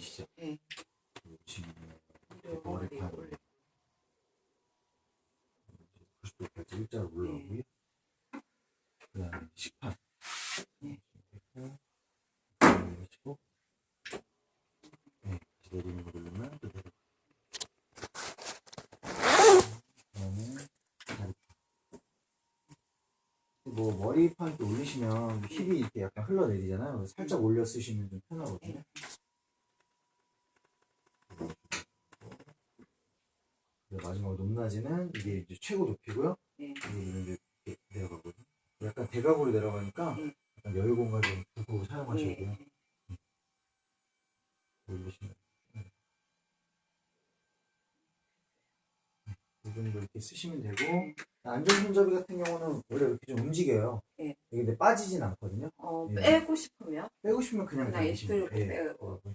보이시죠? 네. 보시면 머리판. 올리고. 90도까지 일자로 올라오고요. 네. 그 다음에 식판. 네. 됐고, 올리시고, 네, 내리는 거 누르면 또 내려. 그다음에 다리판. 뭐 머리판 이렇게 올리시면 힙이 이렇게 약간 흘러내리잖아요. 살짝 올려 쓰시면 좀 편하거든요. 네. 그리고 마지막 높낮이는 이게 이제 최고 높이고요. 네. 여기는 이제 이렇게 내려가거든요. 약간 대각으로 내려가니까 네. 약간 여유 공간 좀 두고 사용하셔야 돼요. 네. 올리시면. 네. 이 정도 이렇게 쓰시면 되고 안전 손잡이 같은 경우는 원래 이렇게 좀 움직여요. 네. 이게 근데 빠지진 않거든요. 어, 네. 빼고 싶으면 빼고 싶으면 그냥 이렇게 돼요. 빼고. 어,